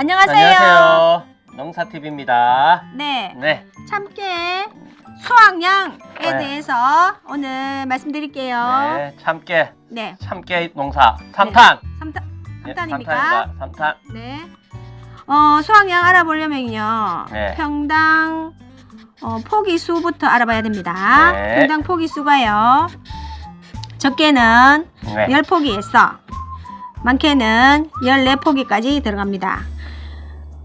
안녕하세요. 안녕하세요. 농사TV입니다. 네, 네. 참깨 수확량에 네. 대해서 오늘 말씀드릴게요. 네. 참깨, 네, 참깨 농사. 삼탄. 삼탄, 네, 삼탄입니까? 삼탄입니다. 삼탄. 네. 어, 수확량 알아보려면요. 네. 평당 어, 포기 수부터 알아봐야 됩니다. 네. 평당 포기 수가요. 적게는 네. 10포기에서 많게는 14포기까지 들어갑니다.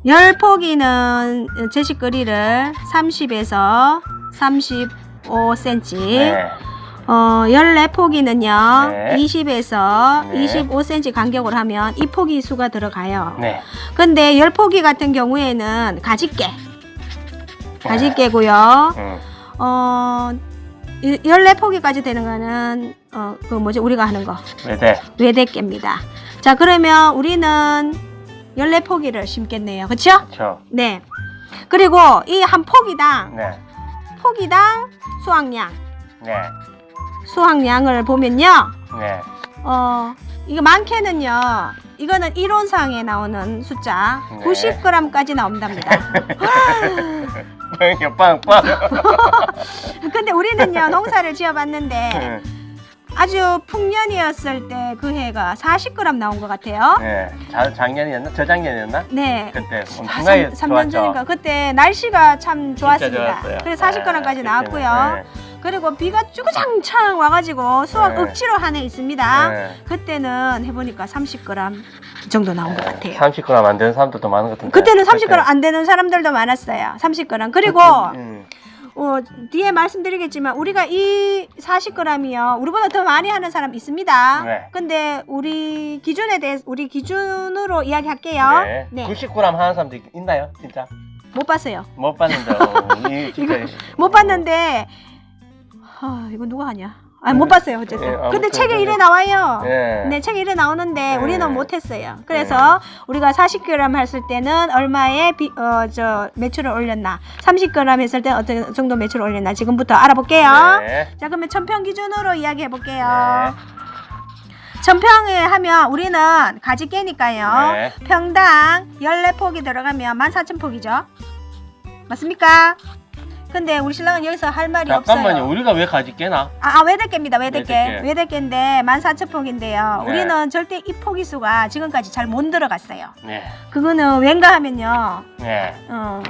10포기는 제식거리를 30에서 35cm, 네. 어, 14포기는요, 네. 20에서 네. 25cm 간격으로 하면 이 포기 수가 들어가요. 네. 근데 10포기 같은 경우에는 가지깨, 가지깨고요. 음. 어, 14포기까지 되는 거는, 어, 그 뭐지, 우리가 하는 거. 외대. 외대깨입니다. 자, 그러면 우리는 14포기를 심겠네요. 그쵸? 그렇죠. 네. 그리고 이 한 포기당, 네. 포기당 수확량, 네. 수확량을 보면요. 네. 어, 이거 많게는요. 이거는 이론상에 나오는 숫자 네. 90g까지 나온답니다. 빵, 빵. 근데 우리는요, 농사를 지어봤는데 네. 아주 풍년이었을 때 그 해가 40g 나온 것 같아요. 네. 자, 작년이었나? 저작년이었나? 네. 그때 아, 엄청나게 3, 년. 전인가 그때 날씨가 참 좋았습니다. 좋았어요. 그래서 40g까지 네, 나왔고요. 그때는, 그리고 비가 쭈구장창 와가지고 수확 네. 억지로 한 해 있습니다. 네. 그때는 해보니까 30g 정도 나온 것 같아요. 30g 안 되는 사람들도 많은 것 같은데. 그때는 30g 안 되는 사람들도 많았어요. 30g. 그리고 음. 어, 뒤에 말씀드리겠지만 우리가 이 40g이요. 우리보다 더 많이 하는 사람 있습니다. 네. 근데 우리 기준에 대해서 우리 기준으로 이야기할게요. 네. 네. 90g 하는 사람도 있- 있나요? 진짜? 못 봤어요. 못 봤는데. 어, 이 진짜. 못 봤는데 하, 이거 누가 하냐? 아, 못 봤어요, 어쨌든. 네, 아무튼 근데 책에 네. 이래 나와요. 네. 네, 책에 이래 나오는데 네. 우리는 못했어요. 그래서 우리가 40g 했을 때는 얼마의 비, 어, 저 매출을 올렸나, 30g 했을 때 어떤 정도 매출을 올렸나 지금부터 알아볼게요. 네. 자, 그러면 천평 기준으로 이야기해 볼게요. 네. 천평에 하면 우리는 가지 깨니까요. 네. 평당 14폭이 들어가면 14,000폭이죠. 맞습니까? 근데 우리 신랑은 여기서 할 말이 잠깐만요. 없어요. 우리가 왜 가지 깨나? 아, 아 외대깨입니다. 외대깨. 외대깨. 외대깨인데 14,000폭인데요. 네. 우리는 절대 이 포기수가 지금까지 잘 못 들어갔어요. 네. 그거는 왠가 하면요. 네. 어,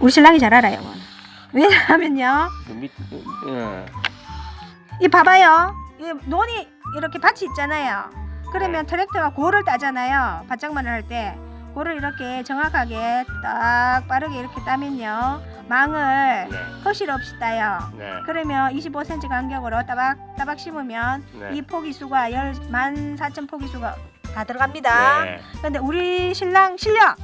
우리 신랑이 잘 알아요. 그건. 왜냐하면요. 그 밑, 음. 이 봐봐요. 이 논이 이렇게 밭이 있잖아요. 그러면 트랙터가 고를 따잖아요. 밭장만을 할 때. 고를 이렇게 정확하게 딱 빠르게 이렇게 따면요. 망을 네. 거실 없이 따요. 네. 그러면 25cm 간격으로 따박 따박 심으면 네. 이 포기수가 14,000 포기수가 다 들어갑니다. 네. 근데 우리 신랑 실력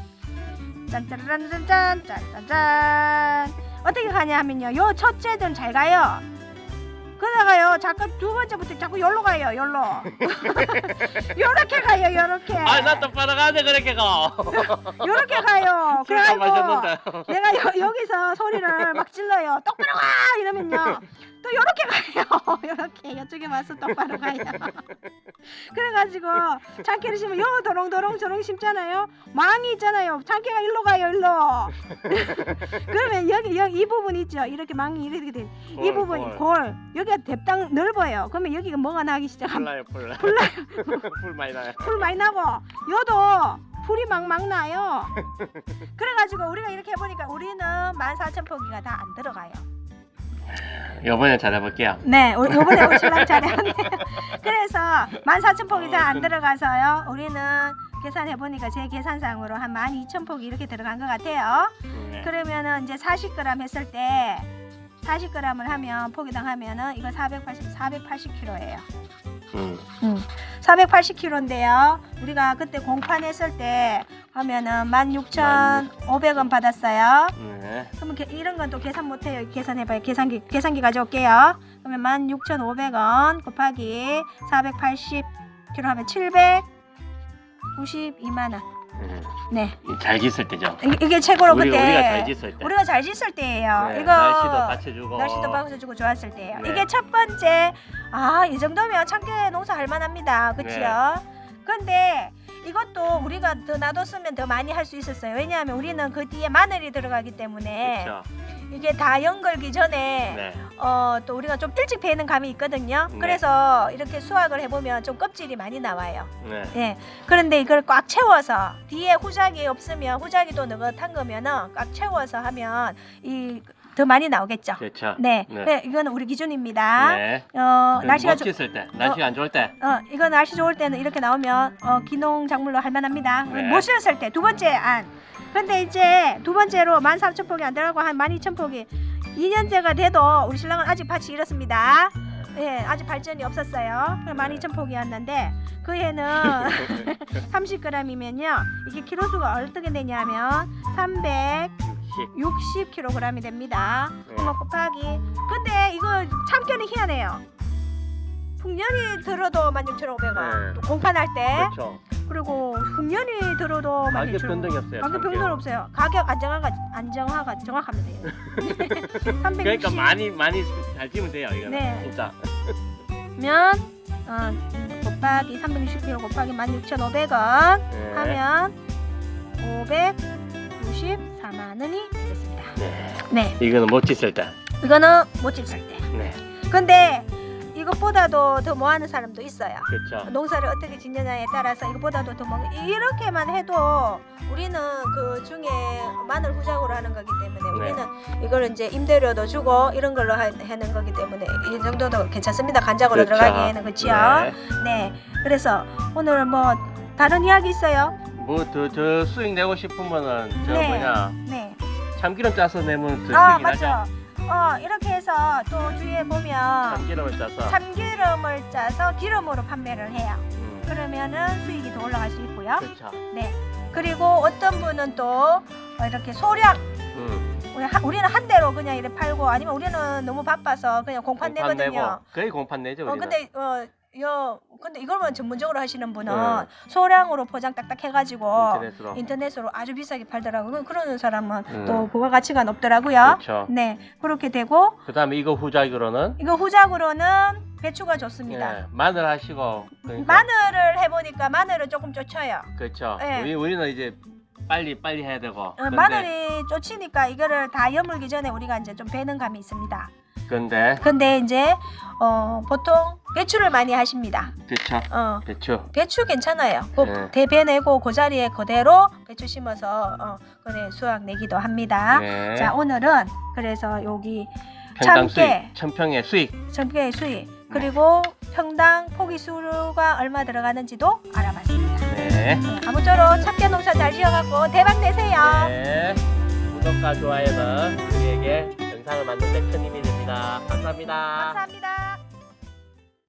짠짜라란짠짠 짠짠짠 어떻게 가냐 하면요 요 첫째는 잘 가요 가요. 자꾸 두 번째부터 자꾸 열로 가요 열로. 요렇게 가요 요렇게. 아, 나 똑바로 가네 그렇게 가. 요렇게 가요. 술다 그래가지고 마셨는데. 내가 여, 여기서 소리를 막 질러요. 똑바로 가! 이러면요. 또 요렇게 가요. 요렇게 이쪽에 와서 똑바로 가요. 그래가지고 참깨를 심으면 요 도롱도롱 저롱 심잖아요. 망이 있잖아요. 참깨가 일로 가요 일로. 그러면 여기 여기 이 부분 있죠. 이렇게 망이 이렇게 돼이 골, 부분이 골. 골. 여기가 대땅 넓어요 그러면 여기가 뭐가 나기 시작하면 풀 나요, 풀 나요. 풀 많이 나요. 풀 많이 나고 요도 풀이 막 막 나요. 그래가지고 우리가 이렇게 해보니까 우리는 14,000포기가 다 안 들어가요. 이번에 잘해볼게요. 네, 우- 요번에 우리 신랑 잘했네. 그래서 14,000포기 잘안 어, 그- 들어가서요. 우리는 계산해보니까 제 계산상으로 한 12,000포기 이렇게 들어간 것 같아요. 네. 그러면은 이제 40g 했을 때 40g을 하면 포기당 하면은 이거 480, 480kg예요. 음. 480kg인데요. 우리가 그때 공판 했을 때 하면은 16,500원 받았어요. 네. 그러면 게- 이런 건 또 계산 못 해요. 계산해 봐요. 계산기 계산기 가져올게요. 그러면 16,500원 곱하기 480kg 하면 792만 원. 음. 네, 잘 짓을 때죠. 이게, 이게 최고로 우리, 그때 우리가 잘 짓을 때. 우리가 잘 짓을 때예요. 네, 이거 날씨도 받쳐주고. 날씨도 박수주고 좋았을 때예요. 네. 이게 첫 번째 아 이 정도면 참깨 농사 할 만합니다. 그치요? 근데 이것도 우리가 더 놔뒀으면 더 많이 할 수 있었어요. 왜냐하면 우리는 그 뒤에 마늘이 들어가기 때문에 그렇죠. 이게 다 연걸기 전에 네. 어, 또 우리가 좀 일찍 베는 감이 있거든요. 네. 그래서 이렇게 수확을 해보면 좀 껍질이 많이 나와요. 네. 예. 그런데 이걸 꽉 채워서 뒤에 후작이 없으면 후작이도 느긋한 거면은 꽉 채워서 하면 이 더 많이 나오겠죠. 그렇죠. 네. 네. 네. 이거는 우리 기준입니다. 네. 어, 날씨가 좀 멋있을 때, 날씨가 안 좋을 때. 어, 이거 날씨 좋을 때는 이렇게 나오면 어, 기농 작물로 할 만합니다. 네. 못 쓰였을 때 두 번째 안. 근데 이제 두 번째로 13,000폭이 안 들어가고 한 12,000폭이 2년째가 돼도 우리 신랑은 아직 밭이 이렇습니다. 예, 아직 발전이 없었어요. 12,000폭이었는데 그 해는 30g이면요. 이게 키로수가 어떻게 되냐면 60. 360kg이 됩니다. 네. 그거 곱하기. 근데 이거 참깨는 희한해요. 풍년이 들어도 16,500원. 네. 또 공판할 때 그렇죠. 그리고 풍년이 들어도 가격 16,500원. 변동이 없어요. 가격 참깨는. 변동 없어요. 가격 안정화가 안정화가 정확합니다. 360. 그러니까 많이 많이 잘 지면 돼요. 이거는 네. 진짜. 면 어, 음, 곱하기 360kg 곱하기 16,500원 네. 하면 594만 원이 됐습니다. 네. 네, 이거는 멋있을 때. 이거는 못 질살 때. 네. 근데 이것보다도 더 뭐하는 사람도 있어요. 그렇죠. 농사를 어떻게 짓느냐에 따라서 이것보다도 더 뭐, 이렇게만 해도 우리는 그 중에 마늘 후작으로 하는 거기 때문에 네. 우리는 이걸 이제 임대료도 주고 이런 걸로 하, 하는 거기 때문에 이 정도도 괜찮습니다. 간장으로 그렇죠. 들어가기에는 그렇지요. 네. 네. 그래서 오늘 뭐 다른 이야기 있어요? 뭐더 저 수익 내고 싶으면은 저 네. 뭐냐 네. 참기름 짜서 내면 더 아 수익이 맞죠. 나죠. 어 이렇게 해서 또 주위에 보면 참기름을 짜서. 참기름을 짜서 기름으로 판매를 해요. 음. 그러면은 수익이 더 올라갈 수 있고요. 그렇죠. 네. 그리고 어떤 분은 또 어, 이렇게 소량 음. 우리 하, 우리 는 한 대로 그냥 이렇게 팔고 아니면 우리는 너무 바빠서 그냥 공판, 공판 내거든요. 내고 거의 공판 내죠. 어 우리는. 근데 어여 근데 이걸만 전문적으로 하시는 분은 네. 소량으로 포장 딱딱 해가지고 인터넷으로. 인터넷으로 아주 비싸게 팔더라고요. 그- 그러는 사람은 음. 또 부가 가치가 높더라고요. 그렇죠. 네 그렇게 되고 그다음에 이거 후작으로는 이거 후작으로는 배추가 좋습니다. 예, 마늘 하시고 그러니까 마늘을 해보니까 마늘은 조금 쫓쳐요. 그렇죠. 예. 우리 우리는 이제 빨리 빨리 해야 되고. 어, 근데, 마늘이 쫓치니까 이거를 다 여물기 전에 우리가 이제 좀 배는 감이 있습니다. 근데 근데 이제 어, 보통 배추를 많이 하십니다. 그렇죠. 어, 배추. 배추 괜찮아요. 그 네. 대배내고 그 자리에 그대로 배추 심어서 어, 그래 수확 내기도 합니다. 네. 자 오늘은 그래서 여기 평당 참깨. 수익, 천평의 수익. 전개의 수익 그리고 평당 포기 수가 얼마 들어가는지도 알아봤습니다. 네. 네, 아무쪼록 참깨 농사 잘 지어갖고 대박 내세요. 네. 구독과 좋아요는 우리에게 영상을 만드는 데 큰 힘이 됩니다. 감사합니다. 감사합니다.